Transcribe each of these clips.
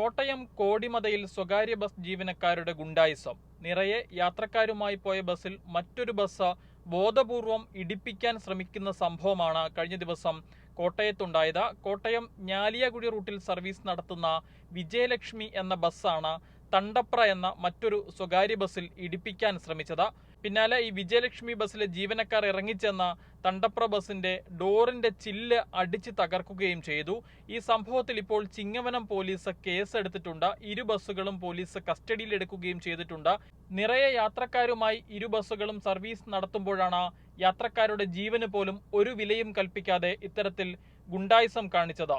കോട്ടയം കോടിമതയിൽ സ്വകാര്യ ബസ് ജീവനക്കാരുടെ ഗുണ്ടായിസം. നിറയെ യാത്രക്കാരുമായി പോയ ബസ്സിൽ മറ്റൊരു ബസ് ബോധപൂർവം ഇടിപ്പിക്കാൻ ശ്രമിക്കുന്ന സംഭവമാണ് കഴിഞ്ഞ ദിവസം കോട്ടയത്തുണ്ടായത്. കോട്ടയം ഞാലിയാകുടി റൂട്ടിൽ സർവീസ് നടത്തുന്ന വിജയലക്ഷ്മി എന്ന ബസ്സാണ് തണ്ടപ്ര എന്ന മറ്റൊരു സ്വകാര്യ ബസ്സിൽ ഇടിപ്പിക്കാൻ ശ്രമിച്ചത്. പിന്നാലെ ഈ വിജയലക്ഷ്മി ബസ്സിലെ ജീവനക്കാർ ഇറങ്ങിച്ചെന്ന തണ്ടപ്ര ബസിന്റെ ഡോറിന്റെ ചില്ല് അടിച്ച് തകർക്കുകയും ചെയ്തു. ഈ സംഭവത്തിൽ ഇപ്പോൾ ചിങ്ങവനം പോലീസ് കേസെടുത്തിട്ടുണ്ട്. ഇരു ബസ്സുകളും പോലീസ് കസ്റ്റഡിയിലെടുക്കുകയും ചെയ്തിട്ടുണ്ട്. നിറയെ യാത്രക്കാരുമായി ഇരു ബസ്സുകളും സർവീസ് നടത്തുമ്പോഴാണ് യാത്രക്കാരുടെ ജീവന് പോലും ഒരു വിലയും കൽപ്പിക്കാതെ ഇത്തരത്തിൽ ഗുണ്ടായിസം കാണിച്ചത്.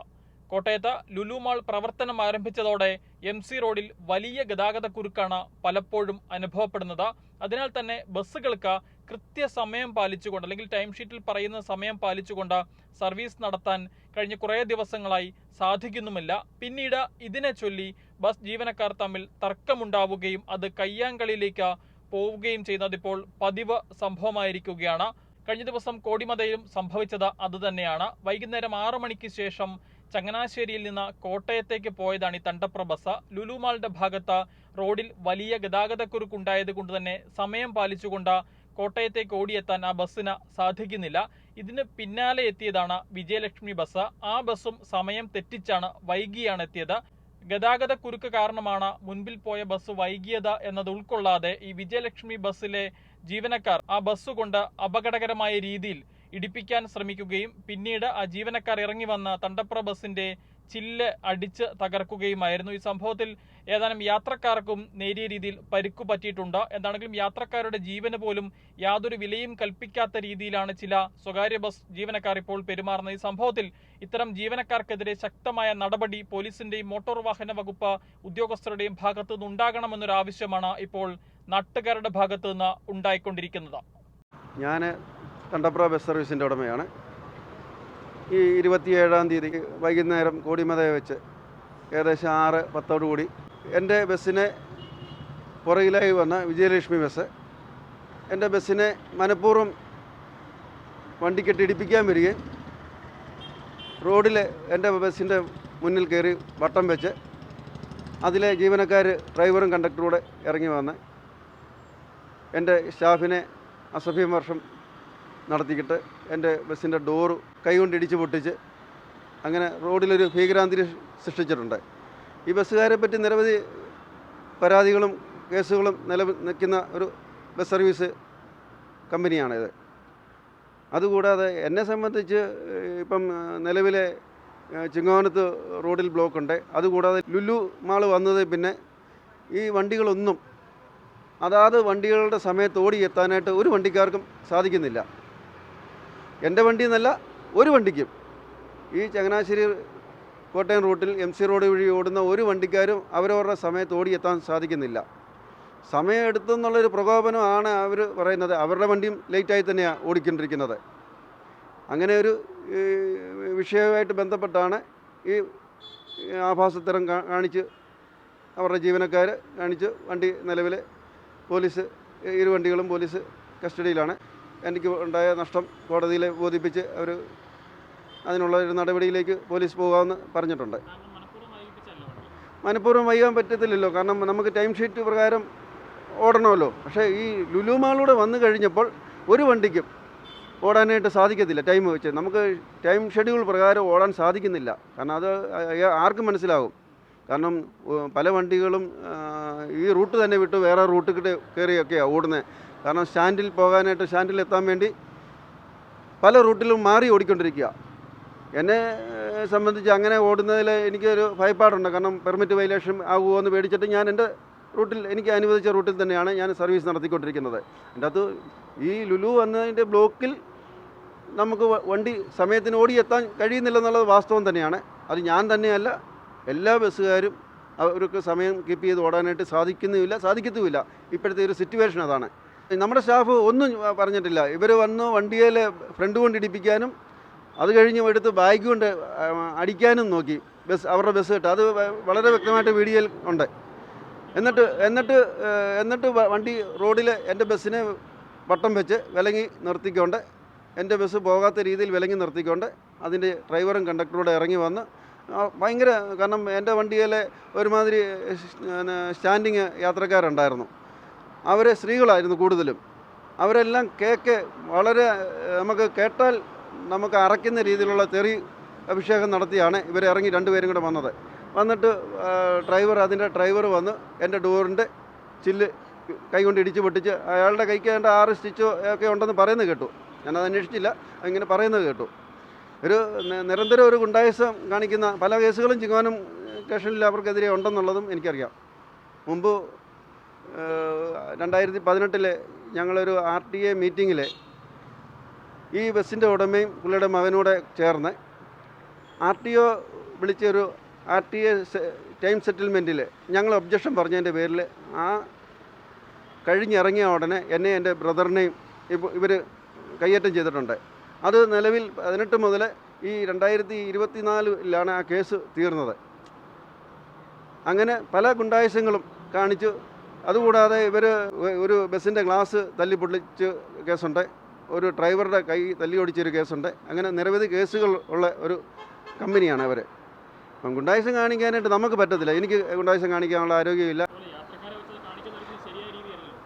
കോട്ടയത്ത് ലുലുമാൾ പ്രവർത്തനം ആരംഭിച്ചതോടെ എം സി റോഡിൽ വലിയ ഗതാഗതക്കുരുക്കാണ് പലപ്പോഴും അനുഭവപ്പെടുന്നത്. അതിനാൽ തന്നെ ബസ്സുകൾക്ക് കൃത്യസമയം പാലിച്ചുകൊണ്ട് അല്ലെങ്കിൽ ടൈം ഷീറ്റിൽ പറയുന്ന സമയം പാലിച്ചുകൊണ്ട് സർവീസ് നടത്താൻ കഴിഞ്ഞ കുറേ ദിവസങ്ങളായി സാധിക്കുന്നുമില്ല. പിന്നീട് ഇതിനെ ചൊല്ലി ബസ് ജീവനക്കാർ തമ്മിൽ തർക്കമുണ്ടാവുകയും അത് കയ്യാങ്കളിയിലേക്ക് പോവുകയും ചെയ്യുന്നതിപ്പോൾ പതിവ് സംഭവമായിരിക്കുകയാണ്. കഴിഞ്ഞ ദിവസം കോടിമതയിലും സംഭവിച്ചത് അതുതന്നെയാണ് വൈകുന്നേരം ആറു മണിക്ക് ശേഷം ചങ്ങനാശ്ശേരിയിൽ നിന്ന് കോട്ടയത്തേക്ക് പോയതാണ് ഈ തണ്ടപ്ര ബസ് ലുലുമാളുടെ ഭാഗത്ത് റോഡിൽ വലിയ ഗതാഗതക്കുരുക്കുണ്ടായത് കൊണ്ട് തന്നെ സമയം പാലിച്ചുകൊണ്ട് കോട്ടയത്തേക്ക് ഓടിയെത്താൻ ആ ബസ്സിന് സാധിക്കുന്നില്ല. ഇതിന് പിന്നാലെ എത്തിയതാണ് വിജയലക്ഷ്മി ബസ്. ആ ബസ്സും സമയം തെറ്റിച്ചാണ് വൈകിയാണ് എത്തിയത്. ഗതാഗത കുരുക്ക് കാരണമാണ് മുൻപിൽ പോയ ബസ് വൈകിയത് എന്നത് ഉൾക്കൊള്ളാതെ ഈ വിജയലക്ഷ്മി ബസ്സിലെ ജീവനക്കാർ ആ ബസ് കൊണ്ട് അപകടകരമായ രീതിയിൽ ഇടിപ്പിക്കാൻ ശ്രമിക്കുകയും പിന്നീട് ആ ജീവനക്കാർ ഇറങ്ങി വന്ന തണ്ടപ്ര ബസിന്റെ ചില്ല് അടിച്ച് തകർക്കുകയുമായിരുന്നു. ഈ സംഭവത്തിൽ ഏതാനും യാത്രക്കാർക്കും നേരിയ രീതിയിൽ പരുക്കു പറ്റിയിട്ടുണ്ട്. എന്താണെങ്കിലും യാത്രക്കാരുടെ ജീവന് പോലും യാതൊരു വിലയും കൽപ്പിക്കാത്ത രീതിയിലാണ് ചില സ്വകാര്യ ബസ് ജീവനക്കാർ ഇപ്പോൾ പെരുമാറുന്നത്. ഈ സംഭവത്തിൽ ഇത്തരം ജീവനക്കാർക്കെതിരെ ശക്തമായ നടപടി പോലീസിന്റെയും മോട്ടോർ വാഹന വകുപ്പ് ഉദ്യോഗസ്ഥരുടെയും ഭാഗത്തു നിന്നുണ്ടാകണമെന്നൊരു ആവശ്യമാണ് ഇപ്പോൾ നാട്ടുകാരുടെ ഭാഗത്തു നിന്ന് ഉണ്ടായിക്കൊണ്ടിരിക്കുന്നത്. ഞാൻ കണ്ടപ്ര ബസ് സർവീസിന്റെ ഉടമയാണ്. ഈ ഇരുപത്തിയേഴാം തീയതി വൈകുന്നേരം കോടിമതയെ വെച്ച് ഏകദേശം ആറ് പത്തോടുകൂടി എന്റെ ബസ്സിനെ പുറകിലായി വന്ന വിജയലക്ഷ്മി ബസ് എന്റെ ബസ്സിനെ മനഃപൂർവം വണ്ടിക്കെട്ട് ഇടിപ്പിക്കാൻ വരികയും റോഡിൽ എന്റെ ബസ്സിന്റെ മുന്നിൽ കയറി വട്ടം വെച്ച് അതിലെ ജീവനക്കാർ ഡ്രൈവറും കണ്ടക്ടറൂടെ ഇറങ്ങി വന്ന് എന്റെ സ്റ്റാഫിനെ അസഭ്യം വർഷം നടത്തിക്കിട്ട് എന്റെ ബസ്സിന്റെ ഡോറ് കൈകൊണ്ട് ഇടിച്ച് പൊട്ടിച്ച് അങ്ങനെ റോഡിലൊരു ഭീകരാന്തിരി സൃഷ്ടിച്ചിട്ടുണ്ട്. ഈ ബസ്സുകാരെ പറ്റി നിരവധി പരാതികളും കേസുകളും നിലവിൽ നിൽക്കുന്ന ഒരു ബസ് സർവീസ് കമ്പനിയാണിത്. അതുകൂടാതെ എന്നെ സംബന്ധിച്ച് ഇപ്പം നിലവിലെ ചിങ്ങവനത്ത് റോഡിൽ ബ്ലോക്കുണ്ട്. അതുകൂടാതെ ലുലു മാൾ വന്നത് പിന്നെ ഈ വണ്ടികളൊന്നും അതാത് വണ്ടികളുടെ സമയത്ത് ഓടി എത്താനായിട്ട് ഒരു വണ്ടിക്കാർക്കും സാധിക്കുന്നില്ല. എന്റെ വണ്ടി എന്നല്ല ഒരു വണ്ടിക്കും. ഈ ചങ്ങനാശ്ശേരി കോട്ടയം റൂട്ടിൽ എം സി റോഡ് വഴി ഓടുന്ന ഒരു വണ്ടിക്കാരും അവരവരുടെ സമയത്ത് ഓടിയെത്താൻ സാധിക്കുന്നില്ല. സമയം എടുത്തെന്നുള്ളൊരു പ്രകോപനമാണ് അവർ പറയുന്നത്. അവരുടെ വണ്ടിയും ലേറ്റായി തന്നെയാണ് ഓടിക്കൊണ്ടിരിക്കുന്നത്. അങ്ങനെ ഒരു വിഷയവുമായിട്ട് ബന്ധപ്പെട്ടാണ് ഈ ആഭാസത്തരം കാണിച്ച് അവരുടെ ജീവനക്കാർ കാണിച്ച് വണ്ടി നിലവിൽ പോലീസ് ഇരു വണ്ടികളും പോലീസ് കസ്റ്റഡിയിലാണ്. എനിക്ക് ഉണ്ടായ നഷ്ടം കോടതിയിൽ ബോധിപ്പിച്ച് അവർ അതിനുള്ള ഒരു നടപടിയിലേക്ക് പോലീസ് പോകാമെന്ന് പറഞ്ഞിട്ടുണ്ട്. മനഃപൂർവം വൈകാൻ പറ്റത്തില്ലല്ലോ. കാരണം നമുക്ക് ടൈം ഷീറ്റ് പ്രകാരം ഓടണമല്ലോ. പക്ഷേ ഈ ലുലു മാളിലൂടെ വന്നു കഴിഞ്ഞപ്പോൾ ഒരു വണ്ടിക്കും ഓടാനായിട്ട് സാധിക്കത്തില്ല ടൈം വെച്ച്. നമുക്ക് ടൈം ഷെഡ്യൂൾ പ്രകാരം ഓടാൻ സാധിക്കുന്നില്ല. കാരണം അത് ആർക്കും മനസ്സിലാകും. കാരണം പല വണ്ടികളും ഈ റൂട്ട് തന്നെ വിട്ട് വേറെ റൂട്ട് കയറിയൊക്കെയാണ് ഓടുന്നത്. കാരണം സ്റ്റാൻഡിൽ പോകാനായിട്ട് സ്റ്റാൻഡിൽ എത്താൻ വേണ്ടി പല റൂട്ടിലും മാറി ഓടിക്കൊണ്ടിരിക്കുക. എന്നെ സംബന്ധിച്ച് അങ്ങനെ ഓടുന്നതിൽ എനിക്കൊരു ഭയപ്പാടുണ്ട്. കാരണം പെർമിറ്റ് വയലേഷൻ ആകുമോ എന്ന് പേടിച്ചിട്ട് ഞാൻ എന്റെ റൂട്ടിൽ എനിക്ക് അനുവദിച്ച റൂട്ടിൽ തന്നെയാണ് ഞാൻ സർവീസ് നടത്തിക്കൊണ്ടിരിക്കുന്നത്. എന്റെ അകത്ത് ഈ ലുലു വന്നതിന്റെ ബ്ലോക്കിൽ നമുക്ക് വണ്ടി സമയത്തിന് ഓടിയെത്താൻ കഴിയുന്നില്ലെന്നുള്ളത് വാസ്തവം തന്നെയാണ്. അത് ഞാൻ തന്നെയല്ല എല്ലാ ബസ്സുകാരും അവർക്ക് സമയം കീപ്പ് ചെയ്ത് ഓടാനായിട്ട് സാധിക്കുന്നുമില്ല സാധിക്കത്തുമില്ല. ഇപ്പോഴത്തെ ഒരു സിറ്റുവേഷൻ അതാണ്. നമ്മുടെ സ്റ്റാഫ് ഒന്നും പറഞ്ഞിട്ടില്ല. ഇവർ വന്നു വണ്ടിയിൽ ഫ്രണ്ട് കൊണ്ട് ഇടിപ്പിക്കാനും അത് കഴിഞ്ഞ് എടുത്ത് ബാഗ് കൊണ്ട് അടിക്കാനും നോക്കി. ബസ് അവരുടെ ബസ് കിട്ടും. അത് വളരെ വ്യക്തമായിട്ട് വീഡിയോയിൽ ഉണ്ട്. എന്നിട്ട് എന്നിട്ട് എന്നിട്ട് വണ്ടി റോഡിൽ എന്റെ ബസ്സിനെ വട്ടം വെച്ച് വിലങ്ങി നിർത്തിക്കൊണ്ട് എന്റെ ബസ് പോകാത്ത രീതിയിൽ വിലങ്ങി നിർത്തിക്കൊണ്ട് അതിന്റെ ഡ്രൈവറും കണ്ടക്ടറോടെ ഇറങ്ങി വന്ന് ഭയങ്കര കാരണം എന്റെ വണ്ടിയിലെ ഒരുമാതിരി സ്റ്റാൻഡിങ് യാത്രക്കാരുണ്ടായിരുന്നു. അവർ സ്ത്രീകളായിരുന്നു കൂടുതലും. അവരെല്ലാം കേക്ക് വളരെ നമുക്ക് കേട്ടാൽ നമുക്ക് അറയ്ക്കുന്ന രീതിയിലുള്ള തെറി അഭിഷേകം നടത്തിയാണ് ഇവർ ഇറങ്ങി രണ്ടുപേരും കൂടെ വന്നത്. വന്നിട്ട് ഡ്രൈവർ അതിന്റെ ഡ്രൈവർ വന്ന് എന്റെ ഡോറിന്റെ ചില്ല് കൈകൊണ്ട് ഇടിച്ച് പൊട്ടിച്ച് അയാളുടെ കൈക്ക് അതിന്റെ ആറ് സ്റ്റിച്ചോ ഒക്കെ ഉണ്ടെന്ന് പറയുന്നത് കേട്ടു. ഞാനത് അന്വേഷിച്ചില്ല ഇങ്ങനെ പറയുന്നത് കേട്ടു. ഒരു നിരന്തരം ഒരു ഗുണ്ടായസം കാണിക്കുന്ന പല കേസുകളും ചിങ്ങാനും സ്റ്റേഷനിൽ അവർക്കെതിരെ ഉണ്ടെന്നുള്ളതും എനിക്കറിയാം. മുമ്പ് രണ്ടായിരത്തി പതിനെട്ടിലെ ഞങ്ങളൊരു ആർ ടി എ മീറ്റിങ്ങിൽ ഈ ബസ്സിന്റെ ഉടമയും പുള്ളിയുടെ മകനൂടെ ചേർന്ന് ആർ ടി ഒ വിളിച്ചൊരു ആർ ടി എ ടൈം സെറ്റിൽമെന്റിൽ ഞങ്ങൾ ഒബ്ജക്ഷൻ പറഞ്ഞതിന്റെ പേരിൽ ആ കഴിഞ്ഞിറങ്ങിയ ഉടനെ എന്നെ എന്റെ ബ്രദറിനെയും ഇവർ കയ്യേറ്റം ചെയ്തിട്ടുണ്ട്. അത് നിലവിൽ പതിനെട്ട് മുതൽ ഈ രണ്ടായിരത്തി ഇരുപത്തിനാലിലാണ് ആ കേസ് തീർന്നത്. അങ്ങനെ പല ഗുണ്ടായുസങ്ങളും കാണിച്ചു അതുകൂടാതെ ഇവർ ഒരു ബസ്സിന്റെ ഗ്ലാസ് തല്ലി പൊട്ടിച്ച് കേസുണ്ട്. ഒരു ഡ്രൈവറുടെ കൈ തല്ലി ഓടിച്ചൊരു കേസുണ്ട്. അങ്ങനെ നിരവധി കേസുകൾ ഉള്ള ഒരു കമ്പനിയാണ് അവർ അപ്പം ഗുണ്ടായുസം കാണിക്കാനായിട്ട് നമുക്ക് പറ്റത്തില്ല. എനിക്ക് ഗുണ്ടായുസം കാണിക്കാനുള്ള ആരോഗ്യമില്ല.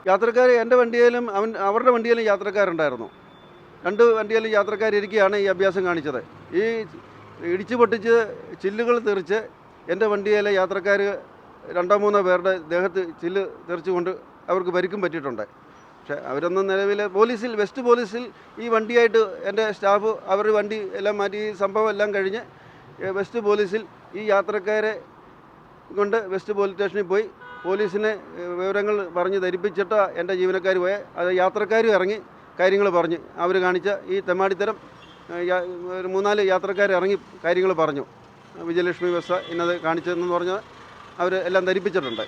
യാത്രക്കാർ എന്റെ വണ്ടിയിലും അവൻ അവരുടെ വണ്ടിയിലും യാത്രക്കാരുണ്ടായിരുന്നു. രണ്ട് വണ്ടിയിലും യാത്രക്കാരിരിക്കുകയാണ് ഈ അഭ്യാസം കാണിച്ചത്. ഈ ഇടിച്ചു പൊട്ടിച്ച് ചില്ലുകൾ തെറിച്ച് എന്റെ വണ്ടിയിലെ യാത്രക്കാർ രണ്ടോ മൂന്നോ പേരുടെ ദേഹത്ത് ചില്ല് തെറിച്ചുകൊണ്ട് അവർക്ക് പരിക്കും പറ്റിയിട്ടുണ്ട്. പക്ഷേ അവരൊന്നും നിലവിൽ പോലീസിൽ വെസ്റ്റ് പോലീസിൽ ഈ വണ്ടിയായിട്ട് എന്റെ സ്റ്റാഫ് അവർ വണ്ടി എല്ലാം മാറ്റി ഈ സംഭവം എല്ലാം കഴിഞ്ഞ് വെസ്റ്റ് പോലീസിൽ ഈ യാത്രക്കാരെ കൊണ്ട് വെസ്റ്റ് പോലീസ് സ്റ്റേഷനിൽ പോയി പോലീസിനെ വിവരങ്ങൾ പറഞ്ഞ് ധരിപ്പിച്ചിട്ട് എന്റെ ജീവനക്കാർ പോയ അത് യാത്രക്കാരും ഇറങ്ങി കാര്യങ്ങൾ പറഞ്ഞ്. അവർ കാണിച്ച ഈ തെമ്മാടിത്തരം മൂന്നാൽ യാത്രക്കാർ ഇറങ്ങി കാര്യങ്ങൾ പറഞ്ഞു. വിജയലക്ഷ്മി ബസ് ഇന്നത് കാണിച്ചതെന്ന് പറഞ്ഞ് അവർ എല്ലാം ധരിപ്പിച്ചിട്ടുണ്ട്.